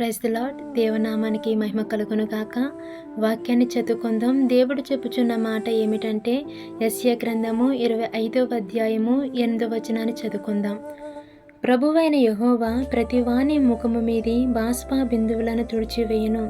Praise the Lord దేవనామానికి మహిమ కలుగును గాక. వాక్యాన్ని చదువుకుందాం. దేవుడు చెప్పుచున్న మాట ఏమిటంటే యస్య గ్రంథము ఇరవై ఐదవ అధ్యాయము ఎనిమిదవ వచనాన్ని చదువుకుందాం. ప్రభువైన యహోవా ప్రతివాని ముఖము మీది బాష్ప బిందువులను తుడిచివేయును.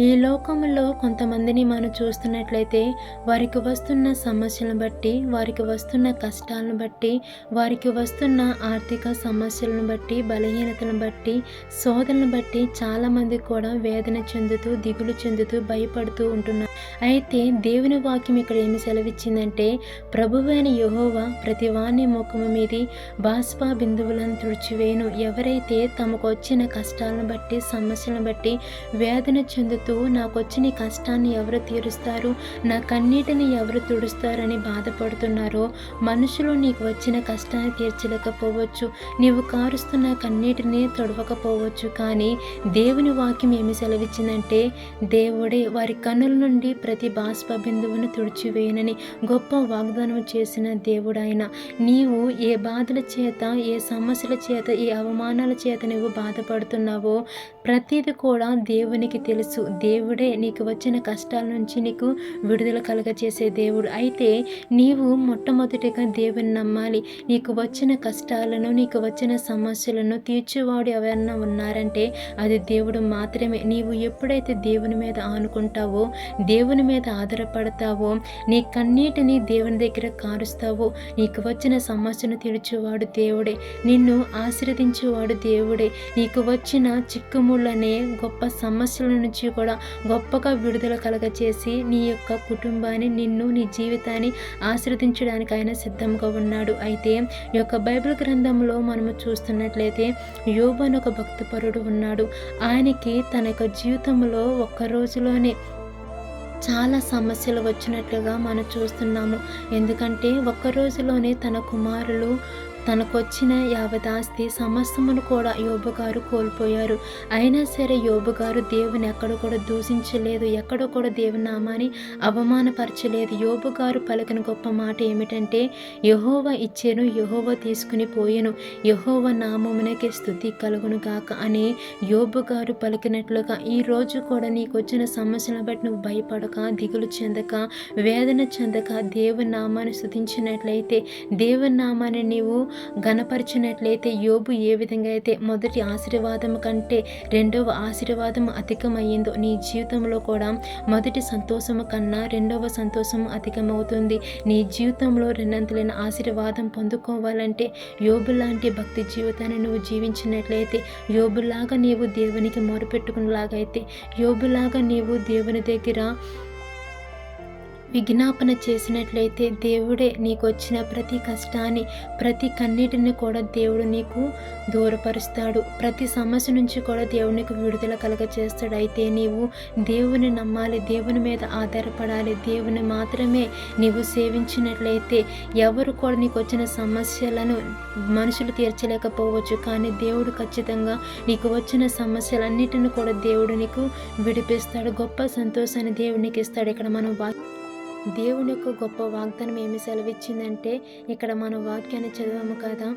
ఈ లోకంలో కొంతమందిని మనం చూస్తున్నట్లయితే వారికి వస్తున్న సమస్యలను బట్టి వారికి వస్తున్న కష్టాలను బట్టి వారికి వస్తున్న ఆర్థిక సమస్యలను బట్టి బలహీనతలను బట్టి శోధనను బట్టి చాలామంది కూడా వేదన చెందుతూ దిగులు చెందుతూ భయపడుతూ ఉంటున్నారు. అయితే దేవుని వాక్యం ఇక్కడ ఏమి సెలవిచ్చిందంటే ప్రభువైన యహోవా ప్రతి వాణి ముఖము మీది బాష్పా బిందువులను తుడిచివేయను. ఎవరైతే తమకు వచ్చిన కష్టాలను బట్టి సమస్యలను బట్టి వేదన చెందుతూ నాకు వచ్చిన కష్టాన్ని ఎవరు తీరుస్తారు? నా కన్నీటిని ఎవరు తుడుస్తారని బాధపడుతున్నారో? మనుషులు నీకు వచ్చిన కష్టాన్ని తీర్చలేకపోవచ్చు. నీవు కారుస్తున్న కన్నీటిని తొడవకపోవచ్చు. కానీ దేవుని వాక్యం ఏమి సెలవిచ్చిందంటే దేవుడే వారి కన్నుల నుండి ప్రతి బాష్ప బిందువును తుడిచివేయనని గొప్ప వాగ్దానం చేసిన దేవుడాయన. నీవు ఏ బాధల చేత ఏ సమస్యల చేత ఏ అవమానాల చేత నువ్వు బాధపడుతున్నావో ప్రతిది కూడా దేవునికి తెలుసు. దేవుడే నీకు వచ్చిన కష్టాల నుంచి నీకు విడుదల కలగచేసే దేవుడు. అయితే నీవు మొట్టమొదటిగా దేవుని నమ్మాలి. నీకు వచ్చిన కష్టాలను నీకు వచ్చిన సమస్యలను తీర్చేవాడు ఎవరన్నా ఉన్నారంటే అది దేవుడు మాత్రమే. నీవు ఎప్పుడైతే దేవుని మీద ఆనుకుంటావో దేవుని మీద ఆధారపడతావో. నీ కన్నీటిని దేవుని దగ్గర కారుస్తావో. నీకు వచ్చిన సమస్యను తీర్చేవాడు దేవుడే. నిన్ను ఆశీర్వదించేవాడు దేవుడే. నీకు వచ్చిన చిక్కుముళ్ళనే గొప్ప సమస్యల నుంచి కూడా గొప్పగా విడుదల కలగచేసి నీ యొక్క కుటుంబాన్ని నిన్ను నీ జీవితాన్ని ఆశీర్వదించడానికి ఆయన సిద్ధంగా ఉన్నాడు. అయితే ఈ యొక్క బైబిల్ గ్రంథంలో మనము చూస్తున్నట్లయితే యోబు అని ఒక భక్తిపరుడు ఉన్నాడు. ఆయనకి తన యొక్క జీవితంలో ఒక్క రోజులోనే చాలా సమస్యలు వచ్చినట్లుగా మనం చూస్తున్నాము. ఎందుకంటే ఒక్క రోజులోనే తన కుమారులు తనకొచ్చిన యావదాస్తి సమస్తమును కూడా యోబుగారు కోల్పోయారు. అయినా సరే యోబుగారు దేవుని ఎక్కడ కూడా దూషించలేదు ఎక్కడ కూడా దేవుని నామాన్ని అవమానపరచలేదు. యోబుగారు పలికిన గొప్ప మాట ఏమిటంటే యహోవ ఇచ్చేను యహోవ తీసుకుని పోయాను యహోవ నామమునకే స్థుతి కలుగును గాక అని యోబు గారు పలికినట్లుగా ఈ రోజు కూడా నీకు వచ్చిన సమస్యలను బట్టి నువ్వు భయపడక దిగులు చెందక వేదన చెందక దేవుని నామాన్ని స్థుతించినట్లయితే దేవుని నామాన్ని నీవు గణపరిచినట్లయితే యోబు ఏ విధంగా అయితే మొదటి ఆశీర్వాదం కంటే రెండవ ఆశీర్వాదం అధికమయ్యిందో నీ జీవితంలో కూడా మొదటి సంతోషము కన్నా రెండవ సంతోషం అధికమవుతుంది. నీ జీవితంలో రెండంతలైన ఆశీర్వాదం పొందుకోవాలంటే యోబు లాంటి భక్తి జీవితాన్ని నువ్వు జీవించినట్లయితే యోబులాగా నీవు దేవునికి మొరపెట్టుకునేలాగైతే యోబులాగా నీవు దేవుని దగ్గర విజ్ఞాపన చేసినట్లయితే దేవుడే నీకు వచ్చిన ప్రతి కష్టాన్ని ప్రతి కన్నీటిని కూడా దేవుడు నీకు దూరపరుస్తాడు. ప్రతి సమస్య నుంచి కూడా దేవుడు నీకు విడుదల కలగచేస్తాడు. అయితే నీవు దేవుని నమ్మాలి దేవుని మీద ఆధారపడాలి దేవుని మాత్రమే నీవు సేవించినట్లయితే ఎవరు కూడా నీకు వచ్చిన సమస్యలను మనుషులు తీర్చలేకపోవచ్చు. కానీ దేవుడు ఖచ్చితంగా నీకు వచ్చిన సమస్యలన్నిటిని కూడా దేవుడు నీకు విడిపిస్తాడు. గొప్ప సంతోషాన్ని దేవుడు నీకు ఇస్తాడు. ఇక్కడ మనం దేవుని యొక్క గొప్ప వాగ్దానం ఏమి సెలవిచ్చిందంటే ఇక్కడ మన వాక్యాన్ని చదివాము కదా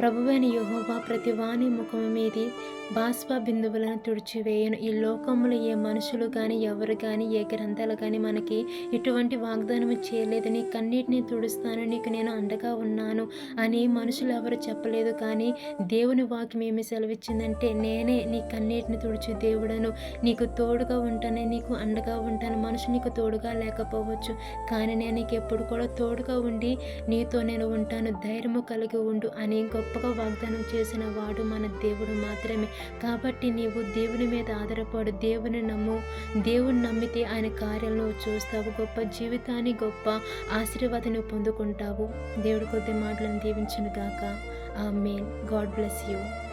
ప్రభువైన యహోవా ప్రతి వాణి ముఖము మీది బాష్ప బిందువులను తుడిచివేయను. ఈ లోకంలో ఏ మనుషులు కానీ ఎవరు కానీ ఏ గ్రంథాలు కానీ మనకి ఇటువంటి వాగ్దానం చేయలేదు. నీ కన్నీటిని తుడుస్తాను నీకు నేను అండగా ఉన్నాను అని మనుషులు ఎవరు చెప్పలేదు. కానీ దేవుని వాక్యం ఏమి సెలవిచ్చిందంటే నేనే నీ కన్నీటిని తుడిచి దేవుడను. నీకు తోడుగా ఉంటాను నీకు అండగా ఉంటాను. మనుషు నీకు తోడుగా లేకపోవచ్చు. కానీ నేను నీకు ఎప్పుడు కూడా తోడుగా ఉండి నీతో నేను ఉంటాను. ధైర్యము కలిగి ఉండు అని గొప్పగా వాగ్దానం చేసిన వాడు మన దేవుడు మాత్రమే. కాబట్టి నీవు దేవుని మీద ఆధారపడు దేవుని నమ్ము దేవుని నమ్మితే ఆయన కార్యాలను చూస్తావు. గొప్ప జీవితాన్ని గొప్ప ఆశీర్వాదాన్ని పొందుకుంటావు. దేవుడి కొద్ది మాటలను దీవించును గాక ఆ మెయిన్ గాడ్ బ్లెస్ యూ.